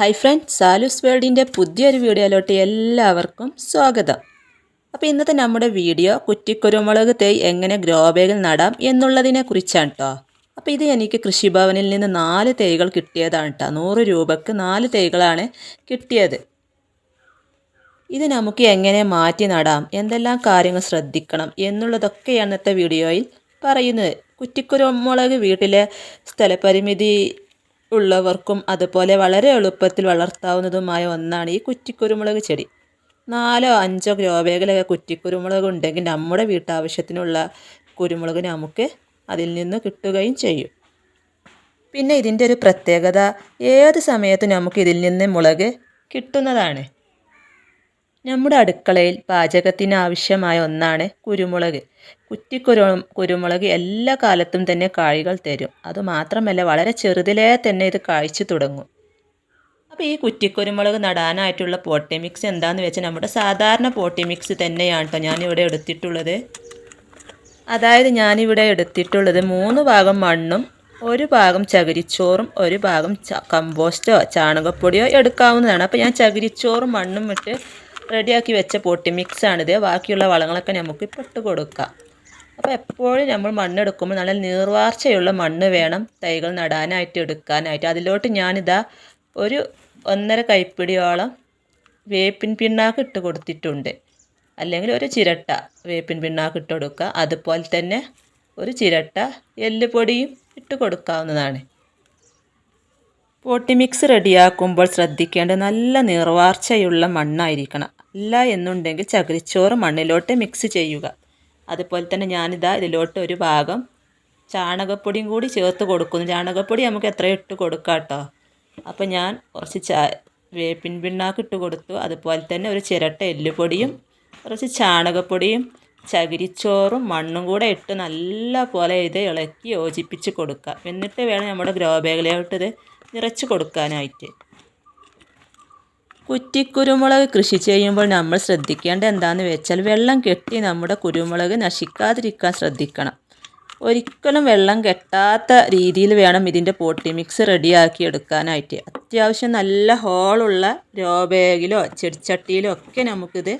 Hi friends സാലൂസ് വേൾഡിന്റെ പുതിയൊരു വീഡിയോയിലോട്ട് എല്ലാവർക്കും സ്വാഗതം. അപ്പോൾ ഇന്നത്തെ നമ്മുടെ വീഡിയോ കുറ്റിക്കുരുമുളക് തൈ എങ്ങനെ ഗ്രോ ബാഗിൽ നടാം എന്നുള്ളതിനെ കുറിച്ചാണ് കേട്ടോ അപ്പോൾ ഇത് എനിക്ക് കൃഷിഭവനിൽ നിന്ന് നാല് തൈകൾ കിട്ടിയതാണ് കേട്ടോ നൂറ് രൂപക്ക് നാല് തൈകളാണ് കിട്ടിയത്. ഇത് നമുക്ക് എങ്ങനെ മാറ്റി നടാം എന്തെല്ലാം കാര്യങ്ങൾ ശ്രദ്ധിക്കണം എന്നുള്ളതൊക്കെയാണ് ഇന്നത്തെ വീഡിയോയിൽ പറയുന്നത്. കുറ്റിക്കുരുമുളക് വീട്ടിലെ സ്ഥലപരിമിതി ഉള്ളവർക്കും അതുപോലെ വളരെ എളുപ്പത്തിൽ വളർത്താവുന്നതുമായ ഒന്നാണ് ഈ കുറ്റിക്കുരുമുളക് ചെടി. നാലോ അഞ്ചോ ഗ്രോ കുറ്റിക്കുരുമുളക് ഉണ്ടെങ്കിൽ നമ്മുടെ വീട്ടാവശ്യത്തിനുള്ള കുരുമുളക് നമുക്ക് അതിൽ നിന്ന് കിട്ടുകയും ചെയ്യും. പിന്നെ ഇതിന്റെ ഒരു പ്രത്യേകത ഏത് സമയത്തും നമുക്ക് ഇതിൽ നിന്ന് മുളക് കിട്ടുന്നതാണ്. നമ്മുടെ അടുക്കളയിൽ പാചകത്തിന് ആവശ്യമായ ഒന്നാണ് കുരുമുളക്. കുറ്റിക്കുരു കുരുമുളക് എല്ലാ കാലത്തും തന്നെ കായ്കൾ തരും. അതുമാത്രമല്ല വളരെ ചെറുതിലേ തന്നെ ഇത് കായ്ച്ചു തുടങ്ങും. അപ്പോൾ ഈ കുറ്റിക്കുരുമുളക് നടാനായിട്ടുള്ള പോട്ടി മിക്സ് എന്താണെന്ന് വെച്ചാൽ നമ്മുടെ സാധാരണ പോട്ടി മിക്സ് തന്നെയാണ് കേട്ടോ ഞാനിവിടെ എടുത്തിട്ടുള്ളത്. അതായത് ഞാനിവിടെ എടുത്തിട്ടുള്ളത് മൂന്ന് ഭാഗം മണ്ണും ഒരു ഭാഗം ചകിരിച്ചോറും ഒരു ഭാഗം കമ്പോസ്റ്റോ ചാണകപ്പൊടിയോ എടുക്കാവുന്നതാണ്. അപ്പോൾ ഞാൻ ചകിരിച്ചോറും മണ്ണും ഇട്ട് റെഡിയാക്കി വെച്ച പൊട്ടി മിക്സാണിത്. ബാക്കിയുള്ള വളങ്ങളൊക്കെ നമുക്ക് ഇപ്പോൾ ഇട്ട് കൊടുക്കാം. അപ്പോൾ എപ്പോഴും നമ്മൾ മണ്ണെടുക്കുമ്പോൾ നല്ല നീർവാർച്ചയുള്ള മണ്ണ് വേണം തൈകൾ നടാനായിട്ട് എടുക്കാനായിട്ട്. അതിലോട്ട് ഞാനിതാ ഒരു ഒന്നര കൈപ്പിടിയോളം വേപ്പിൻ പിണ്ണാക്ക് ഇട്ട് കൊടുത്തിട്ടുണ്ട്. അല്ലെങ്കിൽ ഒരു ചിരട്ട വേപ്പിൻ പിണ്ണാക്ക് ഇട്ട് കൊടുക്കുക. അതുപോലെ തന്നെ ഒരു ചിരട്ട എല്ലുപൊടിയും ഇട്ട് കൊടുക്കാവുന്നതാണ്. പോട്ടി മിക്സ് റെഡിയാക്കുമ്പോൾ ശ്രദ്ധിക്കേണ്ട നല്ല നീർവാർച്ചയുള്ള മണ്ണായിരിക്കണം. അല്ല എന്നുണ്ടെങ്കിൽ ചകിരിച്ചോറ് മണ്ണിലോട്ട് മിക്സ് ചെയ്യുക. അതുപോലെ തന്നെ ഞാനിതാ ഇതിലോട്ട് ഒരു ഭാഗം ചാണകപ്പൊടിയും കൂടി ചേർത്ത് കൊടുക്കുന്നു. ചാണകപ്പൊടി നമുക്ക് എത്ര ഇട്ട് കൊടുക്കാം കേട്ടോ? അപ്പോൾ ഞാൻ കുറച്ച് ചാ വേപ്പിൻ പിണ്ണാക്ക് ഇട്ട് കൊടുത്തു. അതുപോലെ തന്നെ ഒരു ചിരട്ട എല്ലുപൊടിയും കുറച്ച് ചാണകപ്പൊടിയും ചകിരിച്ചോറും മണ്ണും കൂടെ ഇട്ട് നല്ല പോലെ ഇത് ഇളക്കി യോജിപ്പിച്ച് കൊടുക്കുക എന്നിട്ട് വേണം നമ്മുടെ ഗ്രോ ബാഗിലോട്ട് ഇത് നിറച്ച് കൊടുക്കാനായിട്ട്. കുറ്റിക്കുരുമുളക് കൃഷി ചെയ്യുമ്പോൾ നമ്മൾ ശ്രദ്ധിക്കേണ്ട എന്താണെന്ന് വെച്ചാൽ വെള്ളം കെട്ടി നമ്മുടെ കുരുമുളക് നശിക്കാതിരിക്കാൻ ശ്രദ്ധിക്കണം. ഒരിക്കലും വെള്ളം കെട്ടാത്ത രീതിയിൽ വേണം ഇതിന്റെ പോട്ടി മിക്സ് റെഡിയാക്കി എടുക്കാനായിട്ട്. അത്യാവശ്യം നല്ല ഹോളുള്ള ഗ്രോ ചെടിച്ചട്ടിയിലോ ഒക്കെ നമുക്കിത്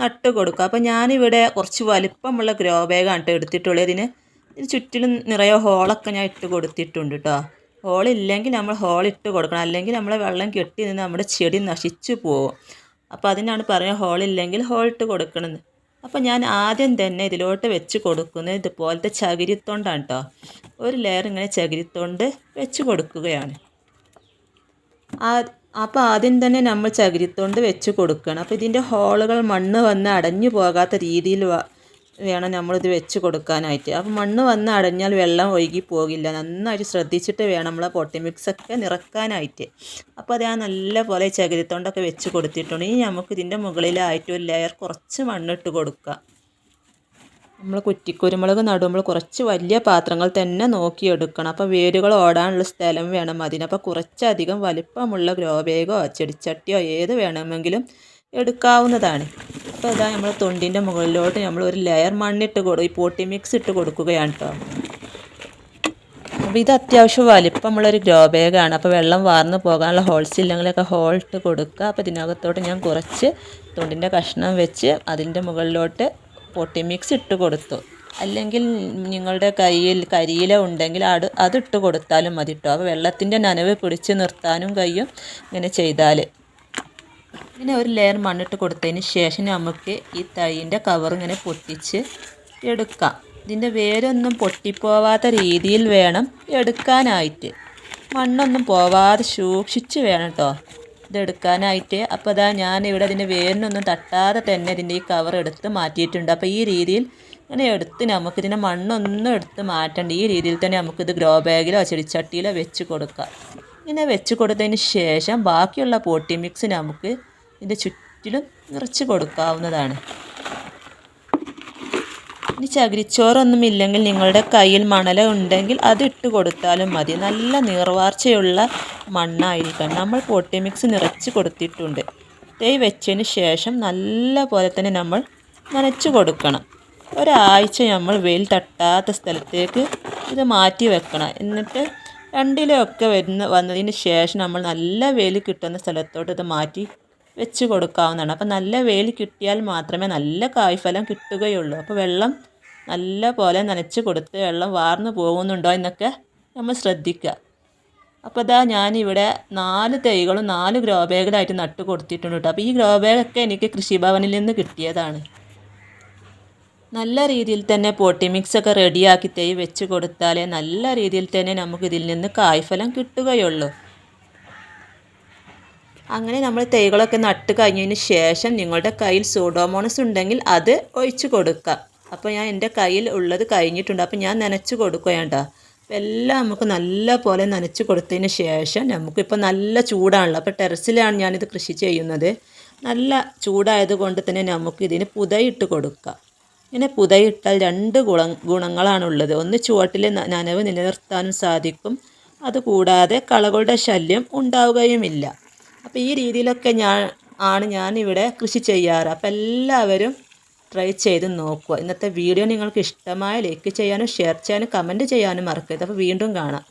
നട്ട് കൊടുക്കാം. അപ്പോൾ ഞാനിവിടെ കുറച്ച് വലിപ്പമുള്ള ഗ്രോ ബാഗാണ് കേട്ടോ എടുത്തിട്ടുള്ളത്. ഇതിന് ഇതിന് ചുറ്റിലും നിറയെ ഹോളൊക്കെ ഞാൻ ഇട്ട് കൊടുത്തിട്ടുണ്ട് കേട്ടോ. ഹോളില്ലെങ്കിൽ നമ്മൾ ഹോൾ ഇട്ട് കൊടുക്കണം. അല്ലെങ്കിൽ നമ്മളെ വെള്ളം കെട്ടി നിന്ന് നമ്മുടെ ചെടി നശിച്ചു പോകും. അപ്പോൾ അതിനാണ് പറയുന്നത് ഹോളില്ലെങ്കിൽ ഹോൾ ഇട്ട് കൊടുക്കണമെന്ന്. അപ്പോൾ ഞാൻ ആദ്യം തന്നെ ഇതിലോട്ട് വെച്ച് കൊടുക്കുന്നത് ഇതുപോലത്തെ ചകിരിത്തൊണ്ടാണ് കേട്ടോ ഒരു ലെയർ ഇങ്ങനെ ചകിരിത്തൊണ്ട് വെച്ച് കൊടുക്കുകയാണ്. ആ അപ്പോൾ ആദ്യം തന്നെ നമ്മൾ ചകിരിത്തൊണ്ട് വെച്ച് കൊടുക്കണം. അപ്പോൾ ഇതിന്റെ ഹോളുകൾ മണ്ണ് വന്ന് അടഞ്ഞു പോകാത്ത രീതിയിൽ വേണം നമ്മളിത് വെച്ച് കൊടുക്കാനായിട്ട്. അപ്പോൾ മണ്ണ് വന്ന് അടഞ്ഞാൽ വെള്ളം ഒഴുകി പോകില്ല. നന്നായിട്ട് ശ്രദ്ധിച്ചിട്ട് വേണം നമ്മൾ പൊട്ടി മിക്സൊക്കെ നിറക്കാനായിട്ട്. അപ്പോൾ അത് ഞാൻ നല്ല പോലെ ചകിരിത്തോണ്ടൊക്കെ വെച്ച് കൊടുത്തിട്ടുണ്ട്. ഇനി നമുക്ക് ഇതിന്റെ മുകളിലായിട്ട് ഒരു ലെയർ കുറച്ച് മണ്ണിട്ട് കൊടുക്കുക നമ്മൾ കുറ്റിക്കുരുമുളക് നടുമ്പോൾ കുറച്ച് വലിയ പാത്രങ്ങൾ തന്നെ നോക്കിയെടുക്കണം. അപ്പോൾ വേരുകൾ ഓടാനുള്ള സ്ഥലം വേണം അതിനപ്പോൾ കുറച്ചധികം വലിപ്പമുള്ള ഗ്രോ ബാഗോ ചെടിച്ചട്ടിയോ ഏത് വേണമെങ്കിലും എടുക്കാവുന്നതാണ്. അപ്പോൾ ഇതാ നമ്മൾ തൊണ്ടിന്റെ മുകളിലോട്ട് നമ്മൾ ഒരു ലെയർ മണ്ണിട്ട് കൊടുക്കും ഈ പോട്ടി മിക്സ് ഇട്ട് കൊടുക്കുകയാണ് കേട്ടോ അപ്പോൾ ഇത് അത്യാവശ്യം വലിപ്പമുള്ളൊരു ഗ്രോ ബാഗാണ് അപ്പോൾ വെള്ളം വാർന്നു പോകാനുള്ള ഹോൾസ് ഇല്ലെങ്കിലൊക്കെ ഹോൾ ഇട്ട് കൊടുക്കുക. അപ്പോൾ ഇതിനകത്തോട്ട് ഞാൻ കുറച്ച് തൊണ്ടിന്റെ കഷ്ണം വെച്ച് അതിന്റെ മുകളിലോട്ട് പൊട്ടി മിക്സ് ഇട്ട് കൊടുത്തു. അല്ലെങ്കിൽ നിങ്ങളുടെ കയ്യിൽ കരിയില ഉണ്ടെങ്കിൽ അത് അതിട്ട് കൊടുത്താലും മതി കേട്ടോ അപ്പോൾ വെള്ളത്തിന്റെ നനവ് പിടിച്ച് നിർത്താനും കഴിയും ഇങ്ങനെ ചെയ്താൽ ഇങ്ങനെ ഒരു ലെയർ മണ്ണിട്ട് കൊടുത്തതിന് ശേഷം നമുക്ക് ഈ തൈന്റെ ഇങ്ങനെ പൊട്ടിച്ച് എടുക്കാം. ഇതിന്റെ വേരൊന്നും പൊട്ടിപ്പോവാത്ത രീതിയിൽ വേണം എടുക്കാനായിട്ട്. മണ്ണൊന്നും പോവാതെ സൂക്ഷിച്ച് വേണം കേട്ടോ ഇതെടുക്കാനായിട്ട് അപ്പോൾ അതാ ഞാനിവിടെ അതിന്റെ വേരിനൊന്നും തട്ടാതെ തന്നെ ഇതിന്റെ ഈ കവർ എടുത്ത് മാറ്റിയിട്ടുണ്ട്. അപ്പോൾ ഈ രീതിയിൽ ഇങ്ങനെ എടുത്ത് നമുക്കിതിന്റെ മണ്ണൊന്നും എടുത്ത് മാറ്റണ്ട. ഈ രീതിയിൽ തന്നെ നമുക്കിത് ഗ്രോ ബാഗിലോ ചെടിച്ചട്ടിയിലോ വെച്ച് കൊടുക്കാം. ഇങ്ങനെ വെച്ച് കൊടുത്തതിന് ശേഷം ബാക്കിയുള്ള പോട്ടി മിക്സ് നമുക്ക് ഇതിന്റെ ചുറ്റിലും നിറച്ച് കൊടുക്കാവുന്നതാണ്. ഇനി ചകിരിച്ചോറൊന്നും ഇല്ലെങ്കിൽ നിങ്ങളുടെ കയ്യിൽ മണല ഉണ്ടെങ്കിൽ അതിട്ട് കൊടുത്താലും മതി. നല്ല നീർവാർച്ചയുള്ള മണ്ണായിരിക്കണം. നമ്മൾ പോട്ടി മിക്സ് നിറച്ച് കൊടുത്തിട്ടുണ്ട്. തൈ വെച്ചതിന് ശേഷം നല്ല പോലെ തന്നെ നമ്മൾ നനച്ച് കൊടുക്കണം. ഒരാഴ്ച നമ്മൾ വെയിൽ തട്ടാത്ത സ്ഥലത്തേക്ക് ഇത് മാറ്റി വെക്കണം. എന്നിട്ട് രണ്ടിലൊക്കെ വരുന്ന വന്നതിന് ശേഷം നമ്മൾ നല്ല വെയിൽ കിട്ടുന്ന സ്ഥലത്തോട്ട് ഇത് മാറ്റി വെച്ച് കൊടുക്കാവുന്നതാണ്. അപ്പോൾ നല്ല വെയിൽ കിട്ടിയാൽ മാത്രമേ നല്ല കായ്ഫലം കിട്ടുകയുള്ളൂ. അപ്പോൾ വെള്ളം നല്ല പോലെ നനച്ച് കൊടുത്ത് വെള്ളം വാർന്നു പോകുന്നുണ്ടോ എന്നൊക്കെ നമ്മൾ ശ്രദ്ധിക്കുക. അപ്പോൾ ഇതാ ഞാനിവിടെ നാല് തൈകളും നാല് ഗ്രോ ബാഗിലായിട്ട് നട്ട് കൊടുത്തിട്ടുണ്ട് കേട്ടോ. അപ്പോൾ ഈ ഗ്രോ ബാഗൊക്കെ എനിക്ക് കൃഷിഭവനിൽ നിന്ന് കിട്ടിയതാണ്. നല്ല രീതിയിൽ തന്നെ പോട്ടി മിക്സ് ഒക്കെ റെഡിയാക്കി തൈ വെച്ച് കൊടുത്താലേ നല്ല രീതിയിൽ തന്നെ നമുക്ക് ഇതിൽ നിന്ന് കായ്ഫലം കിട്ടുകയുള്ളൂ. അങ്ങനെ നമ്മൾ തൈകളൊക്കെ നട്ട് കഴിഞ്ഞതിന് ശേഷം നിങ്ങളുടെ കയ്യിൽ സൂഡോമോണസ് ഉണ്ടെങ്കിൽ അത് ഒഴിച്ച് കൊടുക്കാം. അപ്പോൾ ഞാൻ എന്റെ കയ്യിൽ ഉള്ളത് കഴിഞ്ഞിട്ടുണ്ട്. അപ്പോൾ ഞാൻ നനച്ച് കൊടുക്കുകയാണ്ട അപ്പോൾ എല്ലാം നമുക്ക് നല്ല പോലെ നനച്ച് കൊടുത്തതിന് ശേഷം നമുക്കിപ്പോൾ നല്ല ചൂടാണല്ലോ. അപ്പോൾ ടെറസിലാണ് ഞാനിത് കൃഷി ചെയ്യുന്നത്. നല്ല ചൂടായത് കൊണ്ട് തന്നെ നമുക്ക് ഇതിന് പുതയിട്ട് കൊടുക്കാം. ഇങ്ങനെ പുതയിട്ടാൽ രണ്ട് ഗുണ ഗുണങ്ങളാണുള്ളത്. ഒന്ന് ചുവട്ടിലെ നനവ് നിലനിർത്താനും സാധിക്കും. അതുകൂടാതെ കളകളുടെ ശല്യം ഉണ്ടാവുകയുമില്ല. അപ്പോൾ ഈ രീതിയിലൊക്കെ ഞാൻ ആണ് ഞാനിവിടെ കൃഷി ചെയ്യാറ്. അപ്പോൾ എല്ലാവരും ട്രൈ ചെയ്ത് നോക്കുക. ഇന്നത്തെ വീഡിയോ നിങ്ങൾക്ക് ഇഷ്ടമായ ലൈക്ക് ചെയ്യാനും ഷെയർ ചെയ്യാനും കമന്റ് ചെയ്യാനും മറക്കരുത്. അപ്പോൾ വീണ്ടും കാണാം.